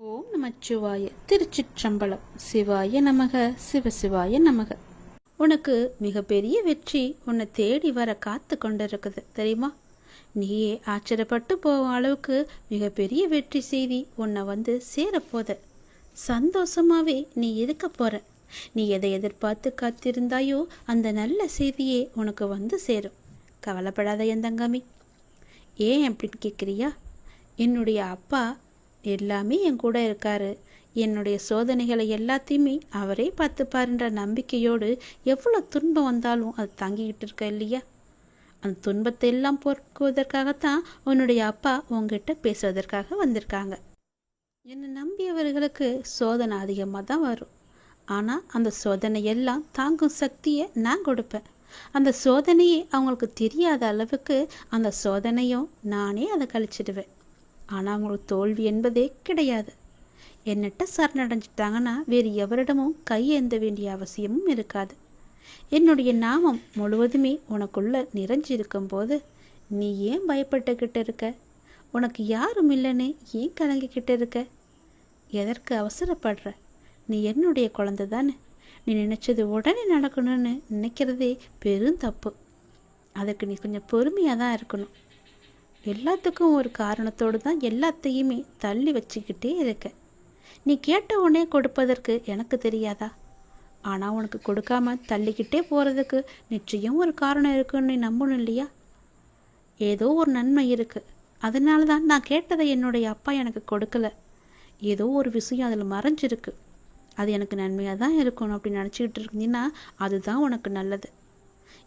ஓம் நமச்சிவாய. திருச்சிற்றம்பலம். சிவாய நமக. சிவசிவாய நமக. உனக்கு மிகப்பெரிய வெற்றி உன்னை தேடி வர காத்து கொண்டிருக்குது தெரியுமா? நீயே ஆச்சரியப்பட்டு போகும் அளவுக்கு மிகப்பெரிய வெற்றி செய்தி உன்னை வந்து சேரப்போத சந்தோஷமாவே நீ இருக்க போற. நீ எதை எதிர்பார்த்து காத்திருந்தாயோ அந்த நல்ல செய்தியே உனக்கு வந்து சேரும். கவலைப்படாத என் தங்கமி. ஏன் அப்படின்னு கேட்குறியா? என்னுடைய அப்பா எல்லாமே என் கூட இருக்காரு. என்னுடைய சோதனைகளை எல்லாத்தையுமே அவரே பார்த்துப்பாருன்ற நம்பிக்கையோடு எவ்வளோ துன்பம் வந்தாலும் அது தாங்கிக்கிட்டு இருக்க இல்லையா? அந்த துன்பத்தை எல்லாம் போக்குவதற்காகத்தான் உன்னுடைய அப்பா உங்ககிட்ட பேசுவதற்காக வந்திருக்காங்க. என்னை நம்பியவர்களுக்கு சோதனை அதிகமாக தான் வரும். ஆனால் அந்த சோதனை எல்லாம் தாங்கும் சக்தியை நான் கொடுப்பேன். அந்த சோதனையே அவங்களுக்கு தெரியாத அளவுக்கு அந்த சோதனையும் நானே அதை கழிச்சிடுவேன். ஆனால் அவங்களுக்கு தோல்வி என்பதே கிடையாது. என்னட்ட சரணடைஞ்சிட்டாங்கன்னா வேறு எவரிடமும் கையேந்த வேண்டிய அவசியமும் இருக்காது. என்னுடைய நாமம் முழுவதுமே உனக்குள்ள நிறைஞ்சிருக்கும் போது நீ ஏன் பயப்பட்டுக்கிட்டு இருக்க? உனக்கு யாரும் இல்லைன்னு ஏன் கலங்கிக்கிட்டு இருக்க? எதற்கு அவசரப்படுற? நீ என்னுடைய குழந்தை தானே நீ நினச்சது உடனே நடக்கணும்னு நினைக்கிறதே பெரும் தப்பு. அதுக்கு நீ கொஞ்சம் பொறுமையாக தான் இருக்கணும். எல்லாத்துக்கும் ஒரு காரணத்தோடு தான் எல்லாத்தையுமே தள்ளி வச்சுக்கிட்டே இருக்க. நீ கேட்ட உடனே கொடுப்பதற்கு எனக்கு தெரியாதா? ஆனால் உனக்கு கொடுக்காம தள்ளிக்கிட்டே போகிறதுக்கு நிச்சயம் ஒரு காரணம் இருக்குன்னு நீ நம்பணும் இல்லையா? ஏதோ ஒரு நன்மை இருக்குது அதனால தான் நான் கேட்டதை என்னுடைய அப்பா எனக்கு கொடுக்கல. ஏதோ ஒரு விஷயம் அதில் மறைஞ்சிருக்கு. அது எனக்கு நன்மையாக தான் இருக்கணும் அப்படின்னு நினச்சிக்கிட்டு இருந்தீங்கன்னா அதுதான் உனக்கு நல்லது.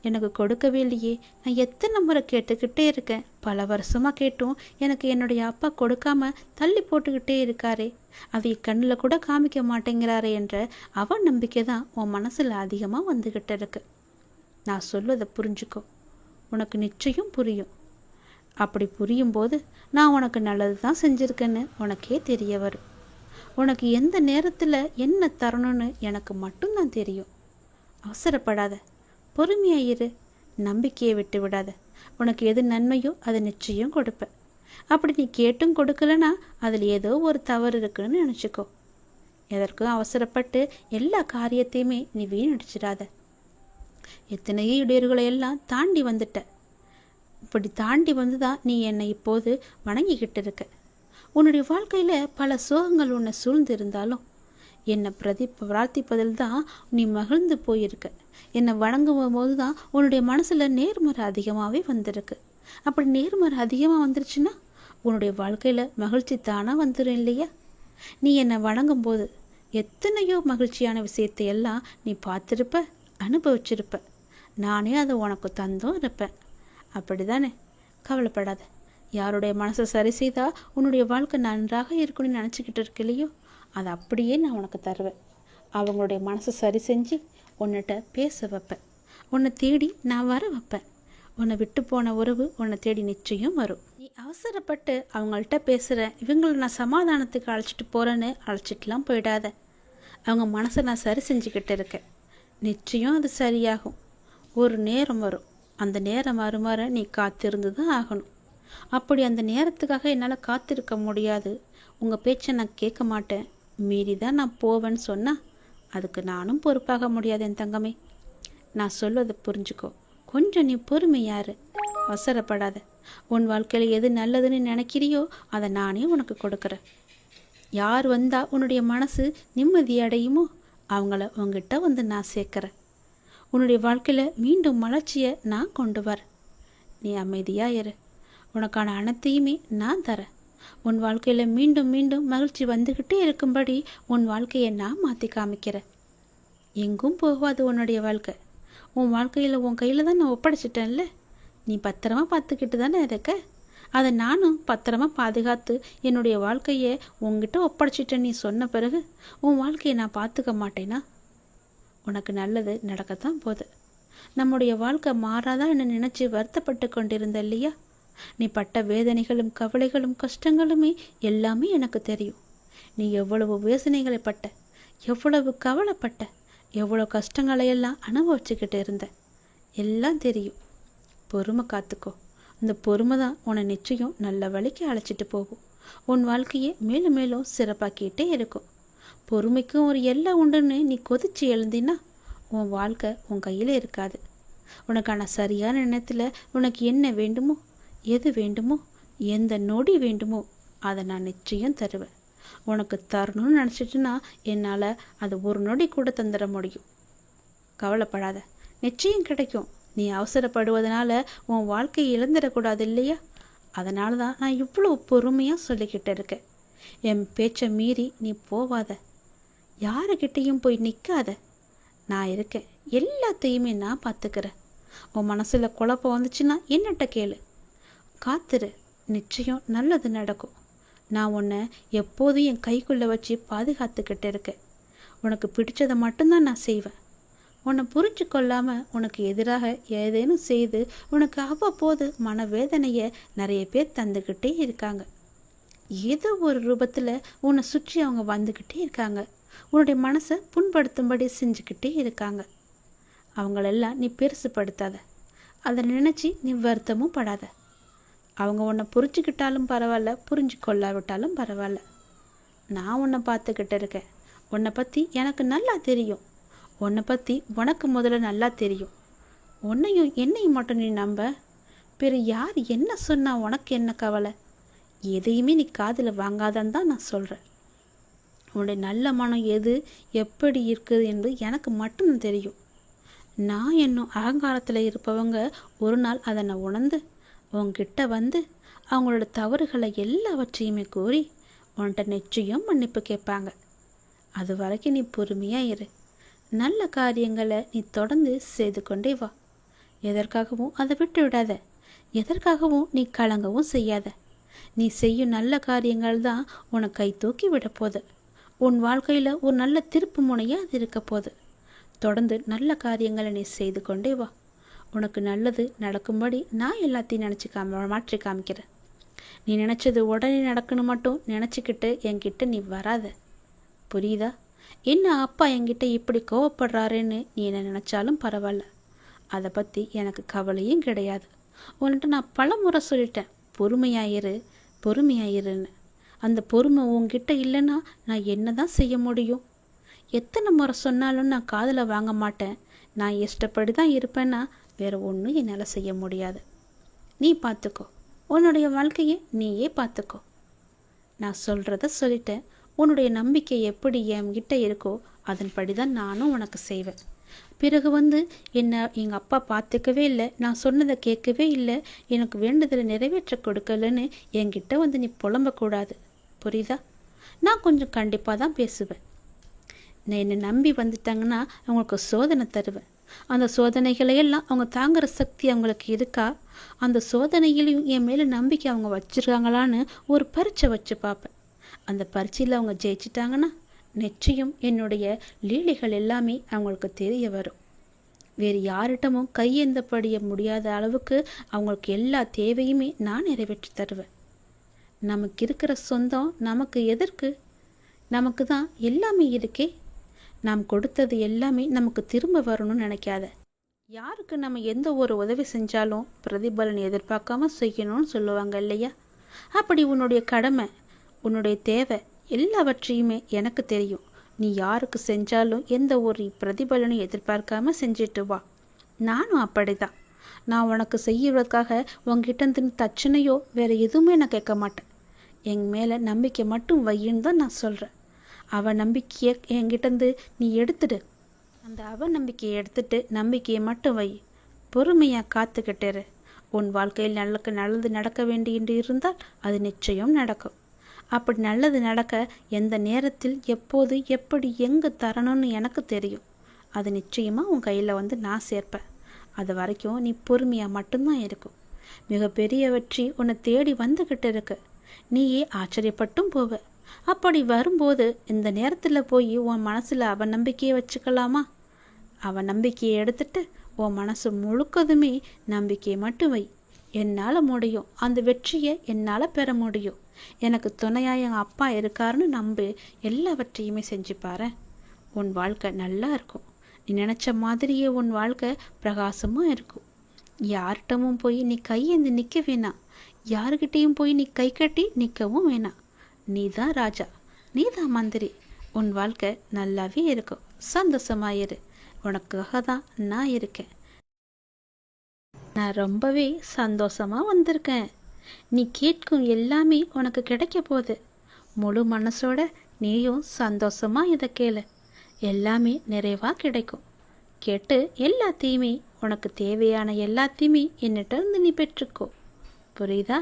எனக்கு கொடுக்கவே இல்லையே. நான் எத்தனை முறை கேட்டுக்கிட்டே இருக்கேன். பல வருஷமாக கேட்டும் எனக்கு என்னுடைய அப்பா கொடுக்காம தள்ளி போட்டுக்கிட்டே இருக்காரே. அவை கண்ணில் கூட காமிக்க மாட்டேங்கிறாரே என்ற அவன் நம்பிக்கை தான் உன் மனசில் அதிகமாக வந்துக்கிட்டு இருக்கு. நான் சொல்வதை புரிஞ்சுக்கோ. உனக்கு நிச்சயம் புரியும். அப்படி புரியும் போது நான் உனக்கு நல்லது தான் செஞ்சுருக்கேன்னு உனக்கே தெரிய வரும். உனக்கு எந்த நேரத்தில் என்ன தரணும்னு எனக்கு மட்டும்தான் தெரியும். அவசரப்படாத. பொறுமையாக இரு. நம்பிக்கையை விட்டு விடாத. உனக்கு எது நன்மையோ அதை நிச்சயம் கொடுப்ப. அப்படி நீ கேட்டும் கொடுக்கலனா அதில் ஏதோ ஒரு தவறு இருக்குன்னு நினச்சிக்கோ. எதற்கும் அவசரப்பட்டு எல்லா காரியத்தையுமே நீ வீணடிச்சிடாத. எத்தனையோ இடையூறுகளை எல்லாம் தாண்டி வந்துட்ட. இப்படி தாண்டி வந்து தான் நீ என்னை இப்போது வணங்கிக்கிட்டு இருக்க. உன்னுடைய வாழ்க்கையில் பல சோகங்கள் உன்னை சூழ்ந்து இருந்தாலும் என்னை பிரதி பிரார்த்திப்பதில் தான் நீ மகிழ்ந்து போயிருக்க. என்னை வணங்கும் போது தான் உன்னுடைய மனசில் நேர்மறை அதிகமாகவே வந்திருக்கு. அப்படி நேர்மறை அதிகமாக வந்துருச்சுன்னா உன்னுடைய வாழ்க்கையில் மகிழ்ச்சி தானாக வந்துடும் இல்லையா? நீ என்னை வணங்கும் போது எத்தனையோ மகிழ்ச்சியான விஷயத்தை எல்லாம் நீ பார்த்துருப்ப அனுபவிச்சிருப்ப. நானே அதை உனக்கு தந்தும் இருப்பேன். அப்படி தானே கவலைப்படாத. யாருடைய மனசை சரி செய்தால் உன்னுடைய வாழ்க்கை நன்றாக இருக்குன்னு நினச்சிக்கிட்டு இருக்கு இல்லையோ அதை அப்படியே நான் உனக்கு தருவேன். அவங்களுடைய மனசை சரி செஞ்சு உன்னிட்ட பேச வைப்பேன். உன்னை தேடி நான் வர வைப்பேன். உன்னை விட்டு போன உறவு உன்னை தேடி நிச்சயம் வரும். நீ அவசரப்பட்டு அவங்கள்ட்ட பேசுகிற இவங்களை நான் சமாதானத்துக்கு அழைச்சிட்டு போகிறேன்னு அழைச்சிட்டுலாம் போயிடாத. அவங்க மனசை நான் சரி செஞ்சுக்கிட்டு இருக்கேன். நிச்சயம் அது சரியாகும். ஒரு நேரம் வரும். அந்த நேரம் வருமாற நீ காத்திருந்து தான் ஆகணும். அப்படி அந்த நேரத்துக்காக என்னால் காத்திருக்க முடியாது. உங்கள் பேச்சை நான் கேட்க மாட்டேன். மீறி தான் நான் போவேன்னு சொன்னால் அதுக்கு நானும் பொறுப்பாக முடியாது என் தங்கமே. நான் சொல்வதை புரிஞ்சுக்கோ. கொஞ்சம் நீ பொறுமையாரு அவசரப்படாத. உன் வாழ்க்கையில் எது நல்லதுன்னு நினைக்கிறியோ அதை நானே உனக்கு கொடுக்குறேன். யார் வந்தால் உன்னுடைய மனசு நிம்மதி அடையுமோ அவங்கள உங்ககிட்ட வந்து நான் சேர்க்குறேன். உன்னுடைய வாழ்க்கையில் மீண்டும் மலர்ச்சியை நான் கொண்டு வரேன். நீ அமைதியாக இரு. உனக்கான அனைத்தையுமே நான் தரேன். உன் வாழ்க்கையில் மீண்டும் மீண்டும் மகிழ்ச்சி வந்துக்கிட்டே இருக்கும்படி உன் வாழ்க்கையை நான் மாற்றி காமிக்கிறேன். எங்கும் போகாது உன்னுடைய வாழ்க்கை. உன் வாழ்க்கையில் உன் கையில் தான் நான் ஒப்படைச்சிட்டேன்ல. நீ பத்திரமா பார்த்துக்கிட்டு தானே இருக்க? அதை நானும் பத்திரமா பாதுகாத்து என்னுடைய வாழ்க்கையை உங்ககிட்ட ஒப்படைச்சிட்டேன் நீ சொன்ன பிறகு உன் வாழ்க்கையை நான் பார்த்துக்க மாட்டேனா? உனக்கு நல்லது நடக்கத்தான் போகுது. நம்முடைய வாழ்க்கை மாறாதா என்ன நினைச்சு வருத்தப்பட்டு கொண்டிருந்த இல்லையா? நீ பட்ட வேதனைகளும் கவலைகளும் கஷ்டங்களுமே எல்லாமே எனக்கு தெரியும். நீ எவ்வளவு வேதனைகளை பட்ட எவ்வளவு கவலைப்பட்ட எவ்வளோ கஷ்டங்களை எல்லாம் அனுபவிச்சுக்கிட்டு இருந்த எல்லாம் தெரியும். பொறுமை காத்துக்கோ. இந்த பொறுமை தான் உன்னை நிச்சயம் நல்ல வழிக்கு அழைச்சிட்டு போகும். உன் வாழ்க்கையை மேலும் மேலும் சிறப்பாக்கிட்டே இருக்கும். பொறுமைக்கும் ஒரு எல்லை உண்டுன்னு நீ கொதிச்சு எழுந்தினா உன் வாழ்க்கை உன் கையில் இருக்காது. உனக்கான சரியான நேரத்தில் உனக்கு என்ன வேண்டுமோ எது வேண்டுமோ எந்த நொடி வேண்டுமோ அதை நான் நிச்சயம் தருவேன். உனக்கு தரணும்னு நினச்சிட்டுன்னா என்னால் அது ஒரு நொடி கூட தந்துட முடியும். கவலைப்படாத. நிச்சயம் கிடைக்கும். நீ அவசரப்படுவதனால உன் வாழ்க்கையை இழந்துடக்கூடாது இல்லையா? அதனால தான் நான் இவ்வளோ பொறுமையாக சொல்லிக்கிட்டு இருக்கேன். என் பேச்சை மீறி நீ போவாத. யாருக்கிட்டேயும் போய் நிற்காத நான் இருக்கேன். எல்லாத்தையுமே நான் பார்த்துக்கிறேன். உன் மனசில் குழப்பம் வந்துச்சுன்னா என்னட்ட கேளு. காத்துரு. நிச்சயம் நல்லது நடக்கும். நான் உன்னை எப்போதும் என் கைக்குள்ளே வச்சு பாதுகாத்துக்கிட்டு இருக்கேன். உனக்கு பிடிச்சதை மட்டும்தான் நான் செய்வேன். உன்னை புரிஞ்சு கொள்ளாமல் உனக்கு எதிராக ஏதேனும் செய்து உனக்கு அவ்வப்போது மனவேதனையை நிறைய பேர் தந்துக்கிட்டே இருக்காங்க. ஏதோ ஒரு ரூபத்தில் உன்னை சுற்றி அவங்க வந்துக்கிட்டே இருக்காங்க. உன்னுடைய மனசை புண்படுத்தும்படி செஞ்சுக்கிட்டே இருக்காங்க. அவங்களெல்லாம் நீ பெருசுப்படுத்தாத. அதை நினச்சி நீ வருத்தமும் படாத. அவங்க உன்னை புரிஞ்சுக்கிட்டாலும் பரவாயில்ல புரிஞ்சு கொள்ளாவிட்டாலும் பரவாயில்ல. நான் உன்னை பார்த்துக்கிட்டு இருக்கேன். உன்னை பற்றி எனக்கு நல்லா தெரியும். உன்னை பற்றி உனக்கு முதல்ல நல்லா தெரியும். உன்னையும் என்னையும் மட்டும் நீ நம்ப. பிற யார் என்ன சொன்னால் உனக்கு என்ன கவலை? எதையுமே நீ காதில் வாங்காதன்னு தான் நான் சொல்கிறேன் உன்னுடைய நல்ல மனம் எது எப்படி இருக்குது என்பது எனக்கு மட்டும் தெரியும். நான் என்னும் அகங்காரத்தில் இருப்பவங்க ஒரு நாள் அதை நான் உணர்ந்து உங்ககிட்ட வந்து அவங்களோட தவறுகளை எல்லாவற்றையுமே கூறி உன்கிட்ட நிச்சயம் மன்னிப்பு கேட்பாங்க. அது வரைக்கும் நீ பொறுமையாக இரு. நல்ல காரியங்களை நீ தொடர்ந்து செய்து கொண்டே வா. எதற்காகவும் அதை விட்டு விடாத. எதற்காகவும் நீ கலங்கவும் செய்யாத. நீ செய்யும் நல்ல காரியங்கள் தான் உனக்கு கை தூக்கி விடப்போகுது உன் வாழ்க்கையில் ஒரு நல்ல திருப்பு முனையாக அது இருக்க போகுது. தொடர்ந்து நல்ல காரியங்களை நீ செய்து கொண்டே வா. உனக்கு நல்லது நடக்கும்படி நான் எல்லாத்தையும் நினச்சி காம மாற்றி காமிக்கிறேன். நீ நினச்சது உடனே நடக்கணும் மட்டும் நினச்சிக்கிட்டு என்கிட்ட நீ வராத. புரியுதா? என்ன அப்பா என்கிட்ட இப்படி கோவப்படுறாருன்னு நீ என்ன நினச்சாலும் பரவாயில்ல. அதை பற்றி எனக்கு கவலையும் கிடையாது. உன்கிட்ட நான் பல முறை சொல்லிட்டேன். பொறுமையாயிரு பொறுமையாயிருன்னு அந்த பொறுமை உன்கிட்ட இல்லைன்னா நான் என்ன தான் செய்ய முடியும்? எத்தனை முறை சொன்னாலும் நான் காதில் வாங்க மாட்டேன். நான் இஷ்டப்படி தான் இருப்பேன்னா வேறு ஒன்றும் என்னால் செய்ய முடியாது. நீ பார்த்துக்கோ உன்னுடைய வாழ்க்கையை நீயே பார்த்துக்கோ நான் சொல்கிறத சொல்லிட்டேன். உன்னுடைய நம்பிக்கை எப்படி என்கிட்ட இருக்கோ அதன்படி தான் நானும் உனக்கு செய்வேன். பிறகு வந்து என்ன எங்கள் அப்பா பார்த்துக்கவே இல்லை நான் சொன்னதை கேட்கவே இல்லை எனக்கு வேண்டுதலை நிறைவேற்ற கொடுக்கலன்னு என்கிட்ட வந்து நீ புலம்பக்கூடாது புரியுதா? நான் கொஞ்சம் கண்டிப்பாக தான் பேசுவேன். நான் என்னை நம்பி வந்துட்டாங்கன்னா அவங்களுக்கு சோதனை தருவேன். அந்த சோதனைகளை எல்லாம் அவங்க தாங்குற சக்தி அவங்களுக்கு இருக்கா? அந்த சோதனையிலையும் என் மேலே நம்பிக்கை அவங்க வச்சிருக்காங்களான்னு ஒரு பரீட்சை வச்சு பார்ப்பேன். அந்த பரீட்சையில் அவங்க ஜெயிச்சிட்டாங்கன்னா நிச்சயம் என்னுடைய லீலைகள் எல்லாமே அவங்களுக்கு தெரிய வரும். வேறு யார்கிட்டமும் கையேந்தப்படிய முடியாத அளவுக்கு அவங்களுக்கு எல்லா தேவையுமே நான் நிறைவேற்றி தருவேன். நமக்கு இருக்கிற சொந்தம் நமக்கு எதற்கு? நமக்கு தான் எல்லாமே இருக்கே. நாம் கொடுத்தது எல்லாமே நமக்கு திரும்ப வரணும்னு நினைக்காத. யாருக்கு நம்ம எந்த ஒரு உதவி செஞ்சாலும் பிரதிபலன் எதிர்பார்க்காம செய்யணும்னு சொல்லுவாங்க இல்லையா? அப்படி உன்னுடைய கடமை உன்னுடைய தேவை எல்லாவற்றையுமே எனக்கு தெரியும். நீ யாருக்கு செஞ்சாலும் எந்த ஒரு பிரதிபலனும் எதிர்பார்க்காம செஞ்சுட்டு வா. நானும் அப்படிதான். நான் உனக்கு செய்யறதுக்காக உங்ககிட்ட தச்சனையோ வேற எதுவுமே நான் கேட்க மாட்டேன். என் மேலே நம்பிக்கை மட்டும் வையின்னு தான் நான் சொல்கிறேன் அவ நம்பிக்கையை என்கிட்டேருந்து நீ எடுத்துடு. அந்த அவ நம்பிக்கையை எடுத்துட்டு நம்பிக்கையை மட்டும் வை. பொறுமையாக காத்துக்கிட்டேரு. உன் வாழ்க்கையில் நல்லக்கு நல்லது நடக்க வேண்டியது இருந்தால் அது நிச்சயம் நடக்கும். அப்படி நல்லது நடக்க எந்த நேரத்தில் எப்போது எப்படி எங்கே தரணும்னு எனக்கு தெரியும். அது நிச்சயமாக உன் கையில் வந்து நான் சேர்ப்பேன். அது வரைக்கும் நீ பொறுமையாக மட்டும்தான் இருக்கும். மிகப்பெரிய வெற்றி உன்னை தேடி வந்துக்கிட்டு இருக்கு. நீயே ஆச்சரியப்பட்டும் போவ. அப்படி வரும்போது இந்த நேரத்தில் போய் உன் மனசில் அவன் நம்பிக்கையை வச்சுக்கலாமா? அவன் நம்பிக்கையை எடுத்துட்டு உன் மனசு முழுக்கதுமே நம்பிக்கையை மட்டும் வை. என்னால் முடியும். அந்த வெற்றியை என்னால் பெற முடியும். எனக்கு துணையாக என் அப்பா இருக்காருன்னு நம்பு எல்லாவற்றையுமே செஞ்சு பாரு. உன் வாழ்க்கை நல்லா இருக்கும். நீ நினச்ச மாதிரியே உன் வாழ்க்கை பிரகாசமாக இருக்கும். யார்கிட்டமும் போய் நீ கையேந்து நிற்க வேணாம். யாருக்கிட்டேயும் போய் நீ கை கட்டி நிற்கவும் வேணாம். நீ தான் ராஜா. நீ தான் மந்திரி உன் வாழ்க்கை நல்லாவே இருக்கும். சந்தோஷமாயிரு. உனக்காக தான் நான் இருக்கேன். நான் ரொம்பவே சந்தோஷமா வந்திருக்கேன். நீ கேட்கும் எல்லாமே உனக்கு கிடைக்க போகுது. முழு மனசோட நீயும் சந்தோஷமா இதை கேளு. எல்லாமே நிறைவா கிடைக்கும். கேட்டு எல்லாத்தையுமே உனக்கு தேவையான எல்லாத்தையுமே என்னிட்ட இருந்து நீ பெற்றுக்கோ. புரியுதா?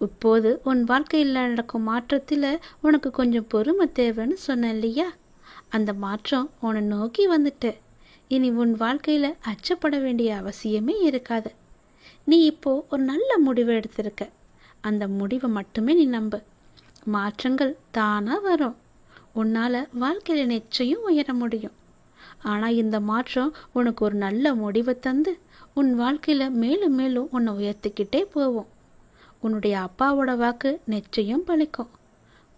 இப்போது உன் வாழ்க்கையில் நடக்கும் மாற்றத்தில் உனக்கு கொஞ்சம் பொறுமை தேவைன்னு சொன்னேன் இல்லையா? அந்த மாற்றம் உன்னை நோக்கி வந்துட்டு. இனி உன் வாழ்க்கையில் அச்சப்பட வேண்டிய அவசியமே இருக்காது. நீ இப்போ ஒரு நல்ல முடிவு எடுத்திருக்க. அந்த முடிவை மட்டுமே நீ நம்பு. மாற்றங்கள் தானாக வரும். உன்னால் வாழ்க்கையில் நிச்சயம் உயர முடியும். ஆனால் இந்த மாற்றம் உனக்கு ஒரு நல்ல முடிவை தந்து உன் வாழ்க்கையில் மேலும் மேலும் உன்னை உயர்த்திக்கிட்டே போவோம் உன்னுடைய அப்பாவோட வாக்கு நிச்சயம் பழிக்கும்.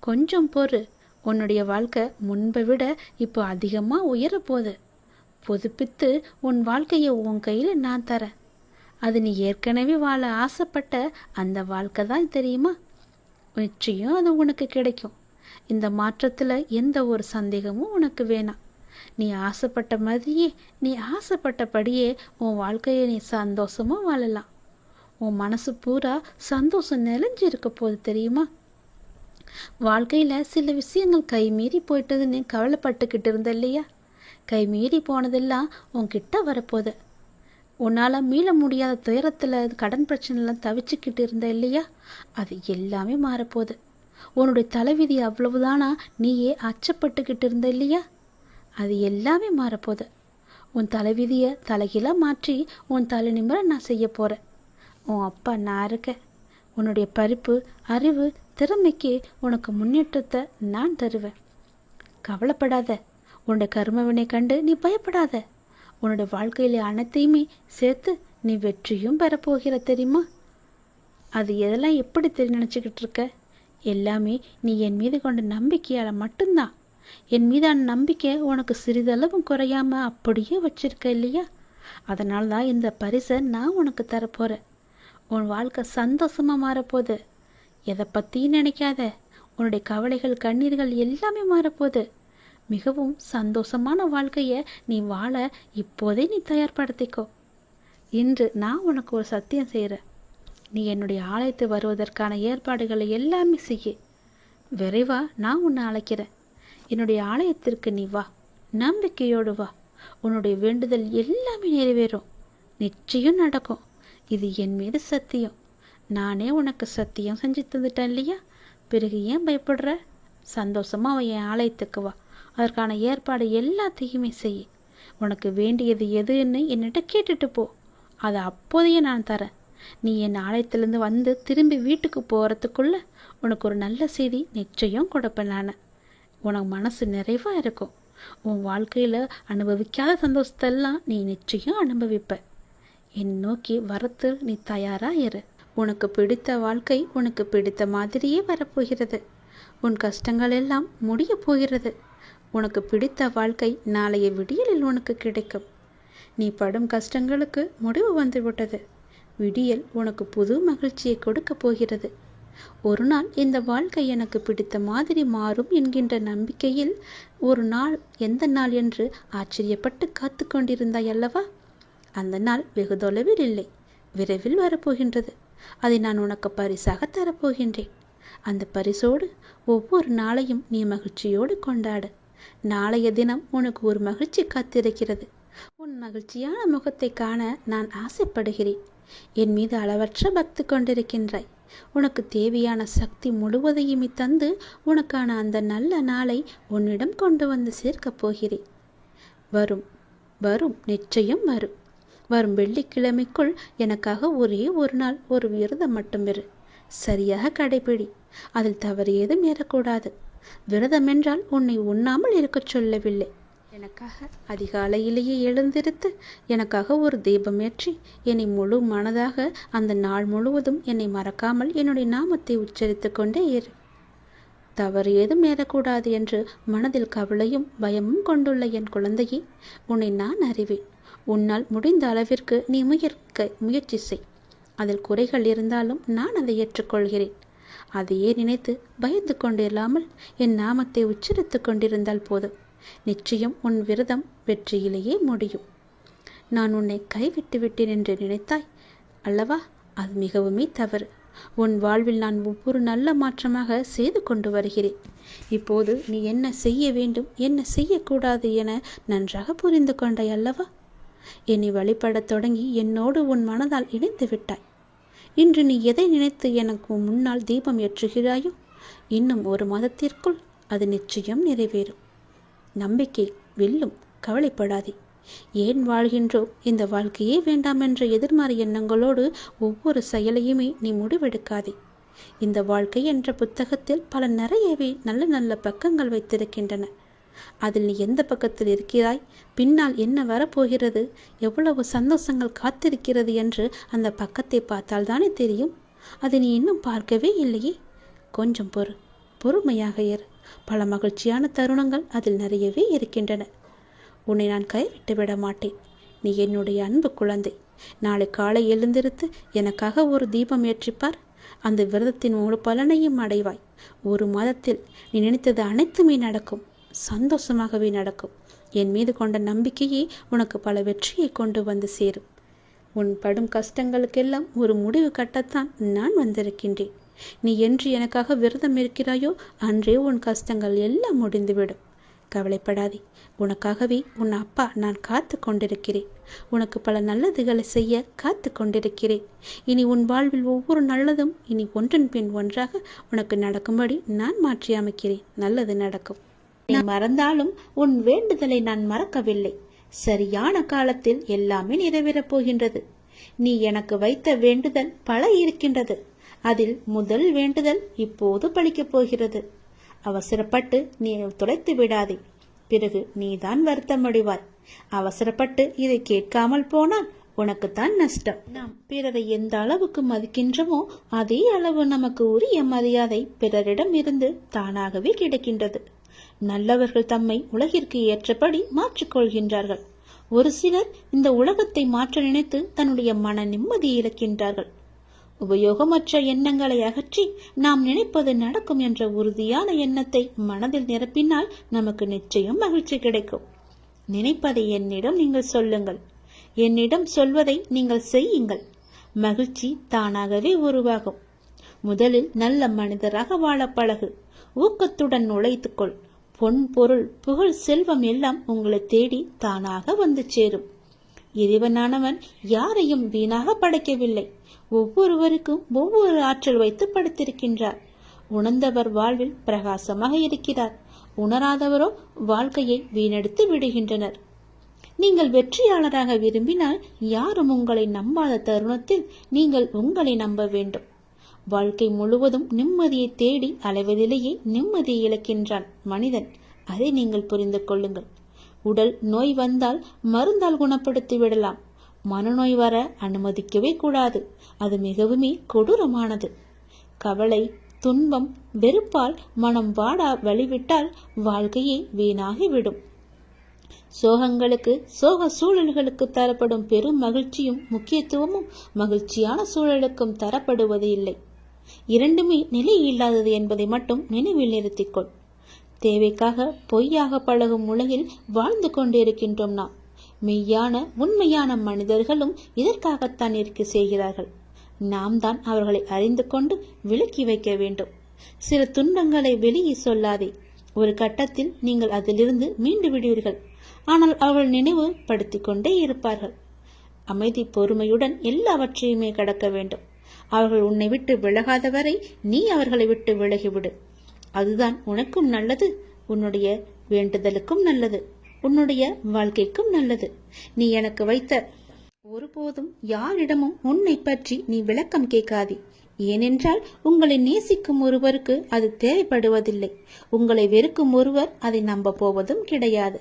கொஞ்சம் பொறு. உன்னுடைய வாழ்க்கை முன்பை விட இப்போ அதிகமாக உயரப்போகுது. புதுப்பித்து உன் வாழ்க்கையை உன் கையில் நான் தரேன். அது நீ ஏற்கனவே வாழ ஆசைப்பட்ட அந்த வாழ்க்கை தான் தெரியுமா? நிச்சயம் அது உனக்கு கிடைக்கும். இந்த மாற்றத்தில் எந்த ஒரு சந்தேகமும் உனக்கு வேணாம். நீ ஆசைப்பட்ட மாதிரியே நீ ஆசைப்பட்டபடியே உன் வாழ்க்கையை நீ சந்தோஷமாக வாழலாம். உன் மனசு பூரா சந்தோஷம் நிறைஞ்சு இருக்க போகுது தெரியுமா? வாழ்க்கையில் சில விஷயங்கள் கை மீறி போயிட்டதுன்னு கவலைப்பட்டுக்கிட்டு இருந்த இல்லையா? கை மீறி போனதெல்லாம் உன்கிட்ட வரப்போகுது. உன்னால் மீள முடியாத துயரத்தில் கடன் பிரச்சனைலாம் தவிச்சுக்கிட்டு இருந்த இல்லையா? அது எல்லாமே மாறப்போகுது. உன்னுடைய தலைவிதி அவ்வளவுதானா? நீயே அச்சப்பட்டுக்கிட்டு இருந்த இல்லையா? அது எல்லாமே மாறப்போகுது. உன் தலைவிதியை தலைகீழாக மாற்றி உன் தலை நிமிர நான் செய்ய போகிறேன் உன் அப்பா நான் இருக்கேன். உன்னுடைய பறிப்பு அறிவு திறமைக்கு உனக்கு முன்னேற்றத்தை நான் தருவேன். கவலைப்படாத. உன்னுடைய கர்மவினை கண்டு நீ பயப்படாத. உன்னுடைய வாழ்க்கையில அனைத்தையுமே சேர்த்து நீ வெற்றியும் பெறப்போகிற தெரியுமா? அது எதெல்லாம் எப்படி தெரி நினச்சிக்கிட்டு இருக்க? எல்லாமே நீ என் மீது கொண்ட நம்பிக்கையால் மட்டும்தான். என் மீதான நம்பிக்கை உனக்கு சிறிதளவும் குறையாம அப்படியே வச்சிருக்க இல்லையா? அதனால தான் இந்த பரிசை நான் உனக்கு தரப்போகிறேன் உன் வாழ்க்கை சந்தோஷமாக மாறப்போகுது. எதை பற்றியும் நினைக்காத. உன்னுடைய கவலைகள் கண்ணீர்கள் எல்லாமே மாறப்போகுது. மிகவும் சந்தோஷமான வாழ்க்கையை நீ வாழ இப்போதே நீ தயார்படுத்திக்கோ. இன்று நான் உனக்கு ஒரு சத்தியம் செய்கிறேன் நீ என்னுடைய ஆலயத்து வருவதற்கான ஏற்பாடுகளை எல்லாமே செய்ய. விரைவாக நான் உன்னை அழைக்கிறேன். என்னுடைய ஆலயத்திற்கு நீ வா. நம்பிக்கையோடு வா. உன்னுடைய வேண்டுதல் எல்லாமே நிறைவேறும். நிச்சயம் நடக்கும். இது என் மீது சத்தியம். நானே உனக்கு சத்தியம் செஞ்சு தந்துட்டேன் இல்லையா? பிறகு ஏன் பயப்படுற? சந்தோஷமாக அவன் என் ஆலயத்துக்கு வா. அதற்கான ஏற்பாடு எல்லாத்தையுமே செய். உனக்கு வேண்டியது எதுன்னு என்னிட்ட கேட்டுட்டு போ. அதை அப்போதையே நான் தரேன். நீ என் ஆலயத்திலேருந்து வந்து திரும்பி வீட்டுக்கு போகிறதுக்குள்ள உனக்கு ஒரு நல்ல செய்தி நிச்சயம் கொடுப்பேன் நான். உனக்கு மனசு நிறைவாக இருக்கும். உன் வாழ்க்கையில் அனுபவிக்காத சந்தோஷத்தெல்லாம் நீ நிச்சயம் அனுபவிப்ப. என் நோக்கி வரத்து நீ தயாராக இரு. உனக்கு பிடித்த வாழ்க்கை உனக்கு பிடித்த மாதிரியே வரப்போகிறது. உன் கஷ்டங்கள் எல்லாம் முடிய போகிறது. உனக்கு பிடித்த வாழ்க்கை நாளைய விடியலில் உனக்கு கிடைக்கும். நீ படும் கஷ்டங்களுக்கு முடிவு வந்துவிட்டது. விடியல் உனக்கு புது மகிழ்ச்சியை கொடுக்க போகிறது. ஒரு நாள் இந்த வாழ்க்கை எனக்கு பிடித்த மாதிரி மாறும் என்கின்ற நம்பிக்கையில் ஒரு நாள் எந்த நாள் என்று ஆச்சரியப்பட்டு காத்து கொண்டிருந்தாய் அல்லவா? அந்த நாள் வெகு தொலைவில் இல்லை. விரைவில் வரப்போகின்றது. அதை நான் உனக்கு பரிசாக தரப்போகின்றேன். அந்த பரிசோடு ஒவ்வொரு நாளையும் நீ மகிழ்ச்சியோடு கொண்டாடு. நாளைய தினம் உனக்கு ஒரு மகிழ்ச்சி காத்திருக்கிறது. உன் மகிழ்ச்சியான முகத்தை காண நான் ஆசைப்படுகிறேன். என் மீது அளவற்ற பக்தி கொண்டிருக்கின்றாய். உனக்கு தேவையான சக்தி முழுவதையுமே தந்து உனக்கான அந்த நல்ல நாளை உன்னிடம் கொண்டு வந்து சேர்க்கப் போகிறேன். வரும் வரும் நிச்சயம் வரும். வரும் வெள்ளிக்கிழமைக்குள் எனக்காக ஒரே ஒரு நாள் ஒரு விரதம் மட்டும் இரு. சரியாக கடைபிடி அதில் தவறு ஏதும் ஏறக்கூடாது. விரதம் என்றால் உன்னை உண்ணாமல் இருக்கச் சொல்லவில்லை. எனக்காக அதிகாலையிலேயே எழுந்திருத்து எனக்காக ஒரு தீபம் ஏற்றி என்னை முழு மனதாக அந்த நாள் முழுவதும் என்னை மறக்காமல் என்னுடைய நாமத்தை உச்சரித்து கொண்டே இரு. தவறு ஏதும் ஏறக்கூடாது என்று மனதில் கவலையும் பயமும் கொண்டுள்ள என் குழந்தையை உன்னை நான் அறிவேன். உன்னால் முடிந்த அளவிற்கு நீ முயற்க முயற்சி செய். அதில் குறைகள் இருந்தாலும் நான் அதை ஏற்றுக்கொள்கிறேன். அதையே நினைத்து பயந்து கொண்டிராமல் என் நாமத்தை உச்சரித்து கொண்டிருந்தால் போதும். நிச்சயம் உன் விரதம் வெற்றியிலேயே முடியும். நான் உன்னை கைவிட்டு விட்டேன் என்று நினைத்தாய் அல்லவா? அது மிகவுமே தவறு. உன் வாழ்வில் நான் ஒவ்வொரு நல்ல மாற்றமாக செய்து கொண்டு வருகிறேன். இப்போது நீ என்ன செய்ய வேண்டும் என்ன செய்யக்கூடாது என நன்றாக புரிந்து கொண்டாய் அல்லவா? என்னை வழிபடத் தொடங்கி என்னோடு உன் மனதால் இணைந்து விட்டாய். இன்று நீ எதை நினைத்து எனக்கு முன்னால் தீபம் ஏற்றுகிறாயோ இன்னும் ஒரு மாதத்திற்குள் அது நிச்சயம் நிறைவேறும். நம்பிக்கை வெல்லும் கவலைப்படாதே. ஏன் வாழ்கின்றோ? இந்த வாழ்க்கையே வேண்டாம் என்ற எதிர்மறை எண்ணங்களோடு ஒவ்வொரு செயலையுமே நீ முடிவெடுக்காதே. இந்த வாழ்க்கை என்ற புத்தகத்தில் பல நிறையவே நல்ல நல்ல பக்கங்கள் வைத்திருக்கின்றன. அதில் நீ எந்த பக்கத்தில் இருக்கிறாய்? பின்னால் என்ன வரப்போகிறது? எவ்வளவு சந்தோஷங்கள் காத்திருக்கிறது என்று அந்த பக்கத்தை பார்த்தால் தானே தெரியும்? அதை நீ இன்னும் பார்க்கவே இல்லையே. கொஞ்சம் பொறு பொறுமையாக இரு பல மகிழ்ச்சியான தருணங்கள் அதில் நிறையவே இருக்கின்றன. உன்னை நான் கைவிட்டு விட மாட்டேன். நீ என்னுடைய அன்பு குழந்தை. நாளை காலை எழுந்திருத்து எனக்காக ஒரு தீபம் ஏற்றிப்பார். அந்த விரதத்தின் முழு பலனையும் அடைவாய். ஒரு மாதத்தில் நீ நினைத்தது அனைத்துமே நடக்கும். சந்தோஷமாகவே நடக்கும். என் மீது கொண்ட நம்பிக்கையே உனக்கு பல வெற்றியை கொண்டு வந்து சேரும். உன் படும் கஷ்டங்களுக்கெல்லாம் ஒரு முடிவு கட்டத்தான் நான் வந்திருக்கின்றேன். நீ என்று எனக்காக விரதம் இருக்கிறாயோ அன்றே உன் கஷ்டங்கள் எல்லாம் முடிந்துவிடும். கவலைப்படாதே. உனக்காகவே உன் அப்பா நான் காத்து கொண்டிருக்கிறேன். உனக்கு பல நல்லதுகளை செய்ய காத்து கொண்டிருக்கிறேன். இனி உன் வாழ்வில் ஒவ்வொரு நல்லதும் இனி ஒன்றன் பின் ஒன்றாக உனக்கு நடக்கும்படி நான் மாற்றி அமைக்கிறேன். நல்லது நடக்கும். நீ மறந்தாலும் உன் வேண்டுதலை நான் மறக்கவில்லை. சரியான காலத்தில் எல்லாமே நிறைவேறப் போகின்றது. நீ எனக்கு வைத்த வேண்டுதல் பல இருக்கின்றது. அதில் முதல் வேண்டுதல் இப்போது பழிக்கப் போகிறது. அவசரப்பட்டு நீ துளைத்து விடாதே. பிறகு நீதான் வருத்தமடைவாய். அவசரப்பட்டு இதை கேட்காமல் போனால் உனக்குத்தான் நஷ்டம். நாம் பிறரை எந்த அளவுக்கு மதிக்கின்றோமோ அதே அளவு நமக்கு உரிய மரியாதை பிறரிடம் இருந்து தானாகவே கிடைக்கின்றது. நல்லவர்கள் தம்மை உலகிற்கு ஏற்றபடி மாற்றிக்கொள்கின்றார்கள். ஒரு சிலர் இந்த உலகத்தை மாற்ற நினைத்து தன்னுடைய மன நிம்மதியை இழக்கின்றார்கள். உபயோகமற்ற எண்ணங்களை அகற்றி நாம் நினைப்பது நடக்கும் என்ற உறுதியான எண்ணத்தை மனதில் நிரப்பினால் நமக்கு நிச்சயம் மகிழ்ச்சி கிடைக்கும். நினைப்பதை என்னிடம் நீங்கள் சொல்லுங்கள். என்னிடம் சொல்வதை நீங்கள் செய்யுங்கள். மகிழ்ச்சி தானாகவே உருவாகும். முதலில் நல்ல மனிதராக வாழ பழகு. ஊக்கத்துடன் நுழைத்துக்கொள் பொன் பொருள் புகழ் செல்வம் எல்லாம் உங்களை தேடி தானாக வந்து சேரும். இறைவனானவன் யாரையும் வீணாக படைக்கவில்லை. ஒவ்வொருவருக்கும் ஒவ்வொரு ஆற்றல் வைத்து படுத்திருக்கின்றார். உணர்ந்தவர் வாழ்வில் பிரகாசமாக இருக்கிறார். உணராதவரோ வாழ்க்கையை வீணடித்து விடுகின்றனர். நீங்கள் வெற்றியாளராக விரும்பினால் யாரும் உங்களை நம்பாத தருணத்தில் நீங்கள் உங்களை நம்ப வேண்டும். வாழ்க்கை முழுவதும் நிம்மதியை தேடி அலைவதிலேயே நிம்மதியை இழக்கின்றான் மனிதன். அதை நீங்கள் புரிந்து கொள்ளுங்கள். உடல் நோய் வந்தால் மருந்தால் குணப்படுத்தி விடலாம். மனநோய் வர அனுமதிக்கவே கூடாது. அது மிகவுமே கொடூரமானது. கவலை துன்பம் வெறுப்பால் மனம் வாடா வழிவிட்டால் வாழ்க்கையே வீணாகிவிடும். சோகங்களுக்கு சோக சூழல்களுக்கு தரப்படும் பெரும் மகிழ்ச்சியும் முக்கியத்துவமும் மகிழ்ச்சியான சூழலுக்கும் தரப்படுவது இல்லை இரண்டுமே நிலை இல்லாதது என்பதை மட்டும் நினைவில் நிறுத்திக்கொள். தேவைக்காக பொய்யாக பழகும் உலகில் வாழ்ந்து கொண்டிருக்கின்றோம் நாம். மெய்யான உண்மையான மனிதர்களும் இதற்காகத்தான் இருக்க செய்கிறார்கள். நாம் தான் அவர்களை அறிந்து கொண்டு விலக்கி வைக்க வேண்டும். சில துன்பங்களை வெளியே சொல்லாதே. ஒரு கட்டத்தில் நீங்கள் அதிலிருந்து மீண்டு விடுவீர்கள். ஆனால் அவர்கள் நினைவு படுத்திக் கொண்டே இருப்பார்கள். அமைதி பொறுமையுடன் எல்லாவற்றையுமே கடக்க வேண்டும். அவர்கள் உன்னை விட்டு விலகாத வரை நீ அவர்களை விட்டு விலகிவிடு. அதுதான் உனக்கும் நல்லது உன்னுடைய வேண்டுதலுக்கும் நல்லது உன்னுடைய வாழ்க்கைக்கும் நல்லது. நீ எனக்கு வைத்த ஒருபோதும் யாரிடமும் உன்னை பற்றி நீ விளக்கம் கேட்காதே. ஏனென்றால் உங்களை நேசிக்கும் ஒருவருக்கு அது தேவைப்படுவதில்லை. உங்களை வெறுக்கும் ஒருவர் அதை நம்ப போவதும் கிடையாது.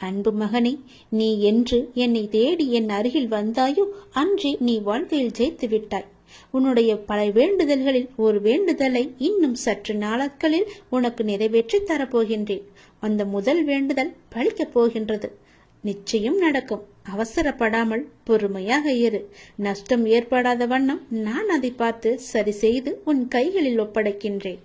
அன்பு மகனே நீ என்று என்னை தேடி என் அருகில் வந்தாயோ அன்றே நீ வாழ்க்கையில் ஜெயித்து விட்டாய் உன்னுடைய பல வேண்டுதல்களில் ஒரு வேண்டுதலை இன்னும் சற்று நாட்களில் உனக்கு நிறைவேற்றி தரப்போகின்றேன். அந்த முதல் வேண்டுதல் பழிக்கப் போகின்றது. நிச்சயம் நடக்கும். அவசரப்படாமல் பொறுமையாக இரு. நஷ்டம் ஏற்படாத வண்ணம் நான் அதை பார்த்து சரி செய்து உன் கைகளில் ஒப்படைக்கின்றேன்.